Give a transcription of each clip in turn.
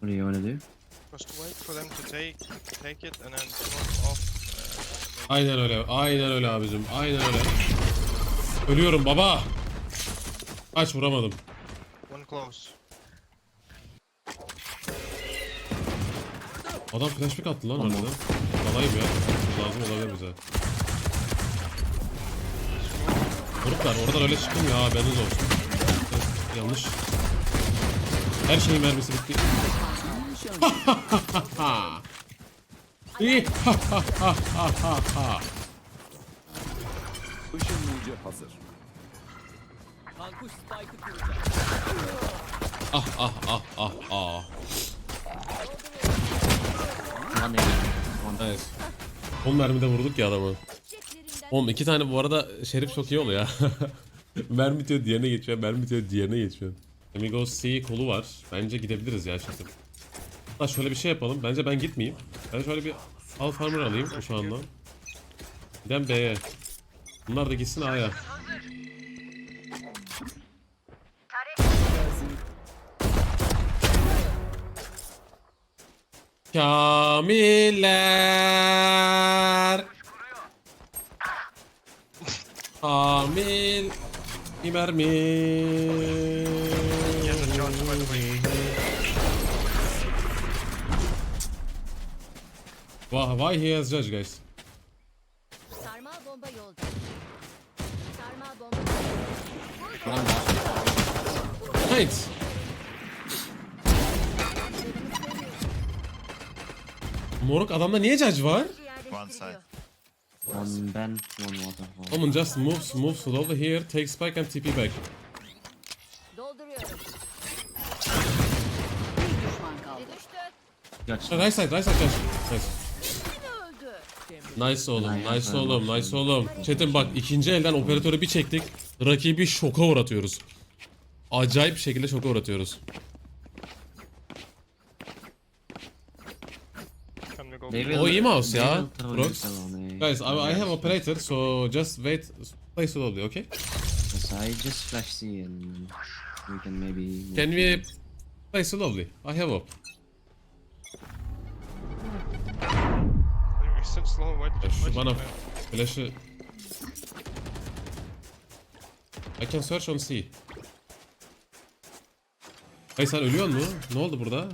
What do you want to do? Just wait for them to take take it and then smoke off. Uh, Aynen öyle. Aynen öyle abicim. Aynen öyle. Ölüyorum baba. Aç vuramadım. one close. Adam flashback attı lan harbiden. Alayım ya. Lazım olabilir bize. Gruplar oradan öyle çıkılmıyor ha haberiniz olsun. Yanlış. Her şeyin mermisi bitti. İyi. Işınlayıcı hazır. Kankuş Spike'ı kuracak. ah ah ah ah ah. A. One Evet. 10 mermide vurduk ya adamı. Oğlum iki tane bu arada şerif çok iyi oluyor ya. mermi bitiyor diğerine geçiyor, mermi bitiyor diğerine geçiyor. Amigos C kolu var. Bence gidebiliriz ya şimdi. Hatta şöyle bir şey yapalım. Bence ben gitmeyeyim. Ben şöyle bir Al Farmer alayım anda. Giden B'ye. Bunlar da gitsin A'ya. Kamiller. Kamil. Bir Why, why he has judge guys? Sarmal bomba yolda. Sarmal bomba One last. Right. Moruk adamda niye judge var? One side. One Ben, one waterfall. Omen just move, move slowly here, take spike and TP back. Dolduruyorum. Bir Right side, right side judge. Nice. Nice oğlum, Nice, oğlum, nice oğlum. Çetin bak ikinci elden operatörü bir çektik. Rakibi şoka uğratıyoruz. Acayip bir şekilde şoka uğratıyoruz. They will- O iyi mouse they ya, will throw Brox. intel on A. Guys, I, I have operator, so just wait, play slowly, okay? Yes, I just flash C and we can maybe. Can we play slowly? I have op. So slow. Why did you flash bana it? flash'ı... I can search on C. Hey sen ölüyor mu? Ne oldu burada?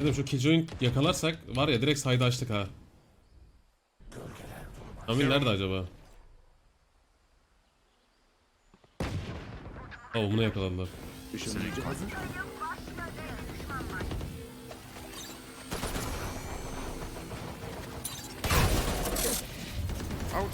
Dedim şu Killjoy'un yakalarsak var ya direkt sayda açtık ha. Amin nerede acaba? Oh bunu yakaladılar. Işınlayıcı hazır. Out.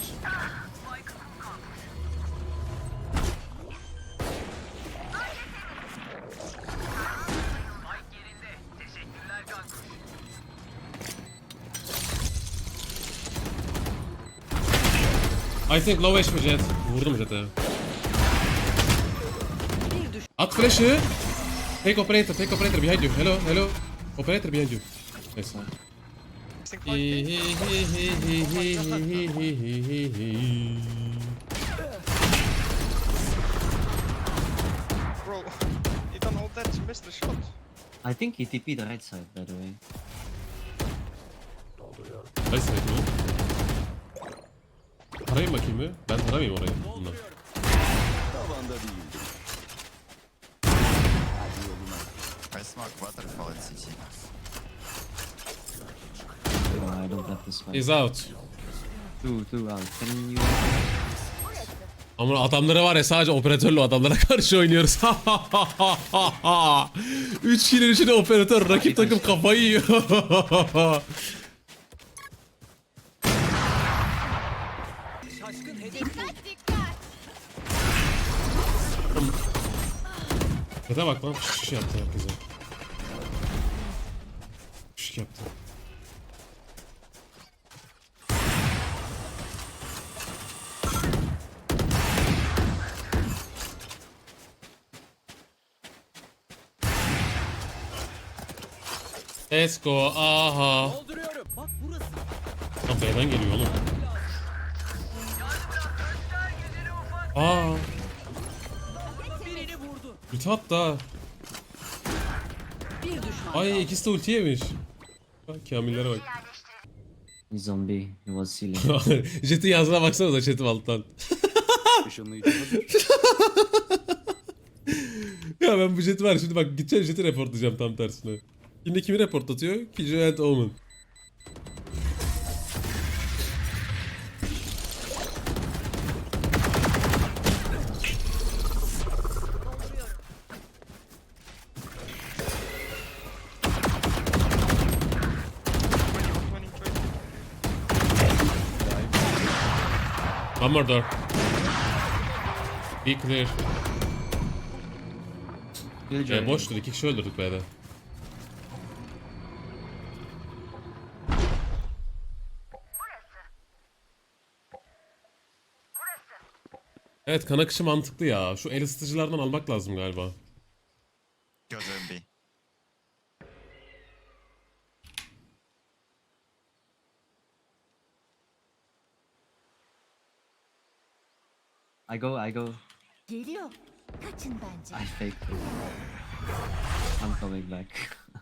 I think low HP jet. Vurdum jet'e. At flash'ı. Take operator, take operator behind you. Hello, hello. Operator behind you. Neyse. Bro, he done all that to miss the shot. I think he TP the right side, by the way. Right side mi? Tarayın bakayım mı? Ben taramayayım orayı. Bunlar. Tavanda değil. Smoke waterfall at CT. No, I don't have this fight. He's out. Two, two out. Can you? Ama adamlara var ya sadece operatörlü adamlara karşı oynuyoruz. 3 kill'in içinde operatör rakip takım kafayı yiyor. Şaşkın hedef Dikkat dikkat. Kete bak lan şiş yaptı herkese. Let's go aha. dolduruyorum. Bak burası. B'den geliyor oğlum. Aa, Birini vurdu. ulti attı ha. Bir düşman Ay ikisi de ulti yemiş. Bak Kamillere bak. Was sealing. Jet'in yazdığına baksanıza chat'im alttan. Ya ben bu jet var şimdi bak gideceğim jet'i reportlayacağım tam tersine. Şimdi kimi reportlatıyor? Kijo and Omen. One more door. Be clear. Killjoy. E, boştur iki kişi öldürdük B'de. Evet kan akışı mantıklı ya. Şu el ısıtıcılardan almak lazım galiba. Go zombie. I go, I go. Geliyor. Kaçın bence. I fake. I'm coming back.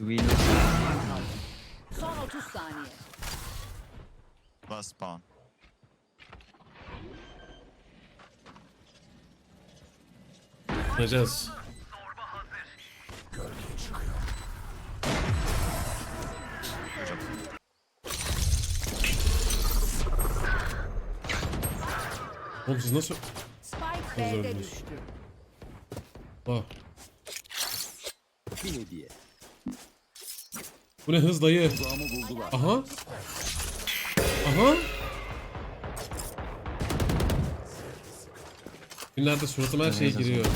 look Son 30 saniye. Last spawn. Yapacağız. Oğlum siz nasıl... Spike B'de olmuş. düştü. Bak. Bir hediye. Bu ne hız dayı. Aha. Aha. Günlerde suratıma her şey giriyor.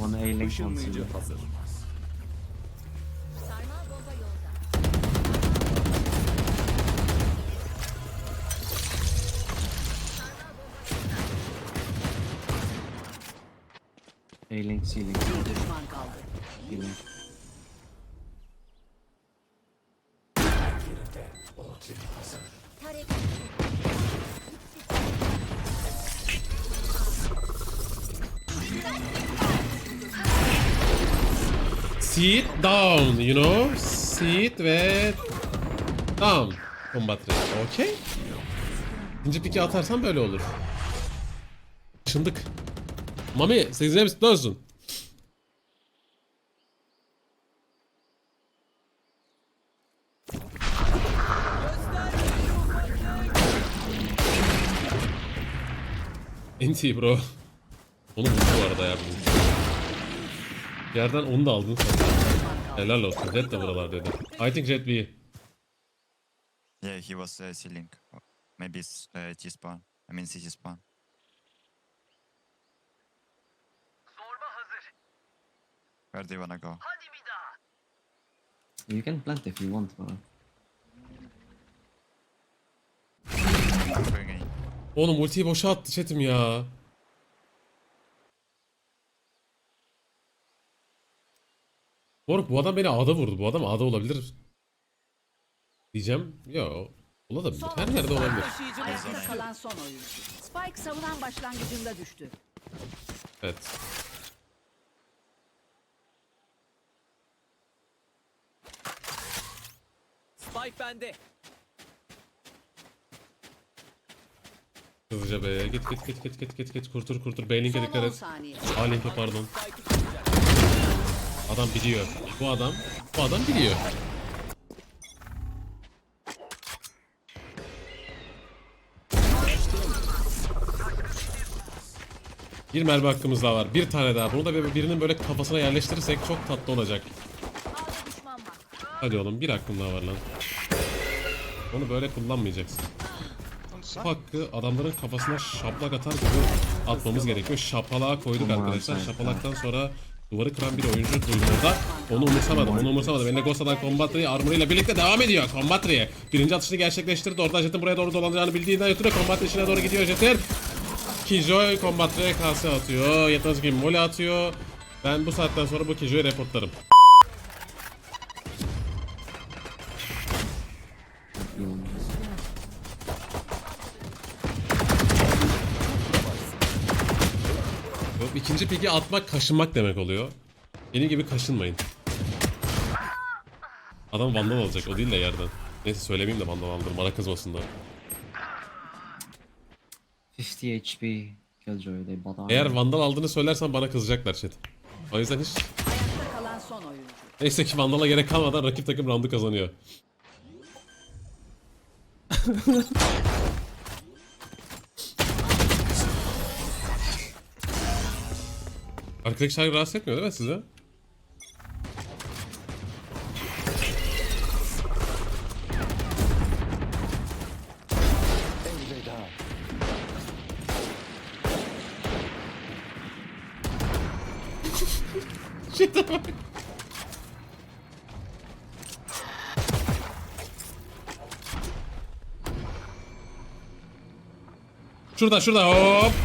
one A link, A link, ceiling, Bir düşman kaldı. Tarek Sit down, you know? Sit ve down. Combat rate. Okey. İkinci piki atarsan böyle olur. Çındık. Mami, sizin hepsi olsun. Enti bro. Onu vurdu bu arada ya. bizim. Yerden onu da aldın sen. Helal olsun. Jet de buralardaydı. I think Jet B. Yeah, he was uh, sealing. Maybe it's uh, T spawn. I mean CT Where do you wanna go? You can plant if you want, bro. Going in. Oğlum ultiyi boşa attı chatim ya. Moruk bu adam beni A'da vurdu. Bu adam A'da olabilir. Diyeceğim. Yo. Olabilir. Her yerde olabilir. Taşıyıcı ayakta kalan son oyuncu. Spike savunan başlangıcında düştü. Evet. Spike bende. Hızlıca be. Git git git git git git git. Kurtur kurtur. Beylink'e Son dikkat 10 et. saniye. A-Link'e pardon. Adam biliyor. Bu adam. Bu adam biliyor. Bir mermi hakkımız daha var. Bir tane daha. Bunu da bir- birinin böyle kafasına yerleştirirsek çok tatlı olacak. Hadi oğlum bir hakkım daha var lan. Onu böyle kullanmayacaksın. Bu hakkı adamların kafasına şaplak atar gibi atmamız gerekiyor. Şapalağa koyduk arkadaşlar. Şapalaktan sonra duvarı kıran bir oyuncu duydum orada. Onu umursamadım, onu umursamadım. Eline Ghost'dan Combatry armoruyla birlikte devam ediyor. Combatry birinci atışını gerçekleştirdi. Orada Jet'in buraya doğru dolanacağını bildiğinden ötürü Combatry içine doğru gidiyor Jet'in. Kijoy Combat RKS atıyor. Yetmez ki mole atıyor. Ben bu saatten sonra bu Kijoy'u reportlarım. Piki atmak kaşınmak demek oluyor. Benim gibi kaşınmayın. Adam vandal alacak o değil de yerden. Neyse söylemeyeyim de vandal aldır bana kızmasınlar. 50 HP Killjoy, armor. Eğer vandal aldığını söylersen bana kızacaklar chat. O yüzden hiç Ayakta kalan son oyuncu. Neyse ki Vandal'a gerek kalmadan rakip takım roundu kazanıyor. Arkadaki şarkı rahatsız etmiyor değil mi size? Shit'e bak. Şurada şurada hop.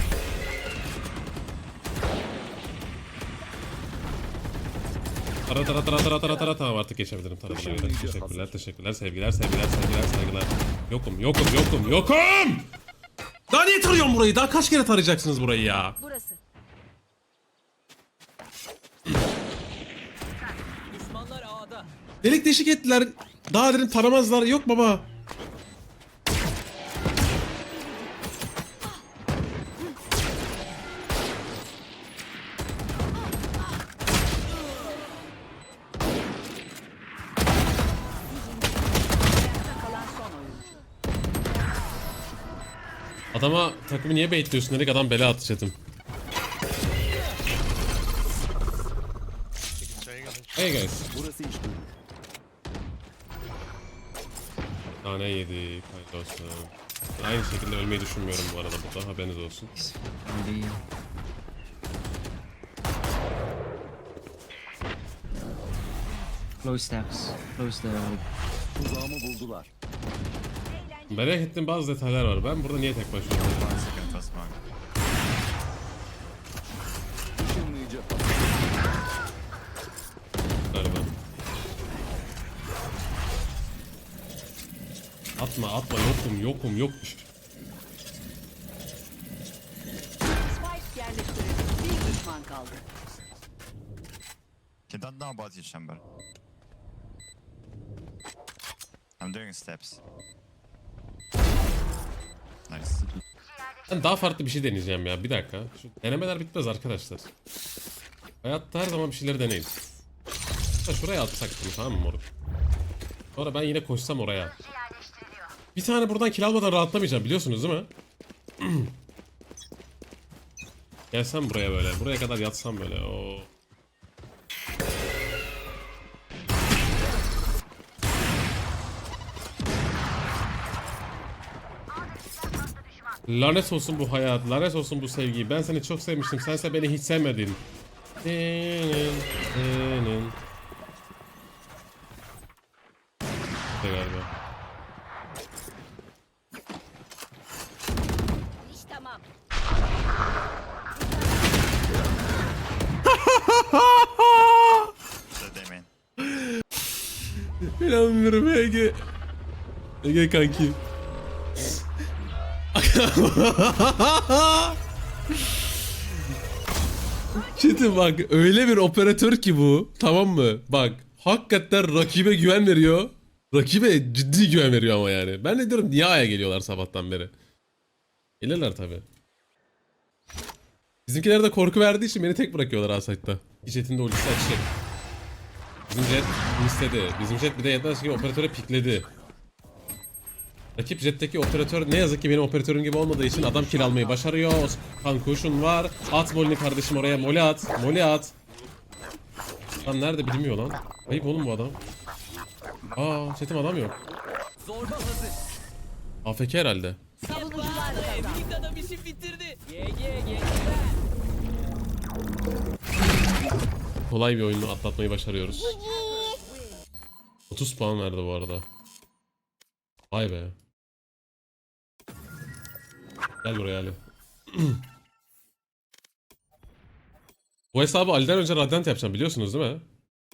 Tara tara tara tara tara tara tamam artık geçebilirim taradıma göre. Teşekkürler teşekkürler sevgiler sevgiler sevgiler sevgiler. Yokum yokum yokum yokum. Daha niye tarıyorsun burayı? Daha kaç kere tarayacaksınız burayı ya? Burası. Delik deşik ettiler. Daha derin taramazlar. Yok baba. Adama takımı niye baitliyorsun dedik adam bela attı chatim. Hey guys. Burası iş görür. Tane yedik. Hayırlı olsun. Aynı şekilde ölmeyi düşünmüyorum bu arada burada haberiniz olsun. Be. Close steps. Close the Tuzağımı buldular. Merak ettiğim bazı detaylar var. Ben burada niye tek. Galiba. Atma atma yokum yokum yok. Spike yerleştirildi. Bir düşman kaldı. He don't know about your chamber. I'm doing steps. Nice. Ben daha farklı bir şey deneyeceğim ya. Bir dakika. Şu denemeler bitmez arkadaşlar. Hayatta her zaman bir şeyleri deneyin. Ha, şuraya atsak bunu tamam mı moruk? Sonra ben yine koşsam oraya. Bir tane buradan kill almadan rahatlamayacağım biliyorsunuz değil mi? Gelsem buraya böyle. Buraya kadar yatsam böyle. O. Lanet olsun bu hayat, lanet olsun bu sevgi. Ben seni çok sevmiştim, sense beni hiç sevmedin. İşte galiba. İş tamam. İnanmıyorum Ege. Ege kanki. Çetin bak öyle bir operatör ki bu tamam mı? Bak hakikaten rakibe güven veriyor. Rakibe ciddi güven veriyor ama yani. Ben de diyorum niye A'ya geliyorlar sabahtan beri. Gelirler tabi. Bizimkiler de korku verdiği için beni tek bırakıyorlar A-Site'da. Jet'in de ultisi açacak. Bizim Jet istedi. Bizim Jet bir de yetmez ki operatöre pikledi. Rakip Jet'teki operatör ne yazık ki benim operatörüm gibi olmadığı için adam kill almayı başarıyor. Kan kuşun var. At molini kardeşim oraya. Moli at. Moli at. Lan nerede bilmiyor lan. Ayıp oğlum bu adam. Aa setim adam yok. AFK herhalde. Savunucular. Kolay bir oyunu atlatmayı başarıyoruz. 30 puan verdi bu arada. Vay be. Gel buraya Ali. Bu hesabı Ali'den önce Radiant yapacağım biliyorsunuz değil mi?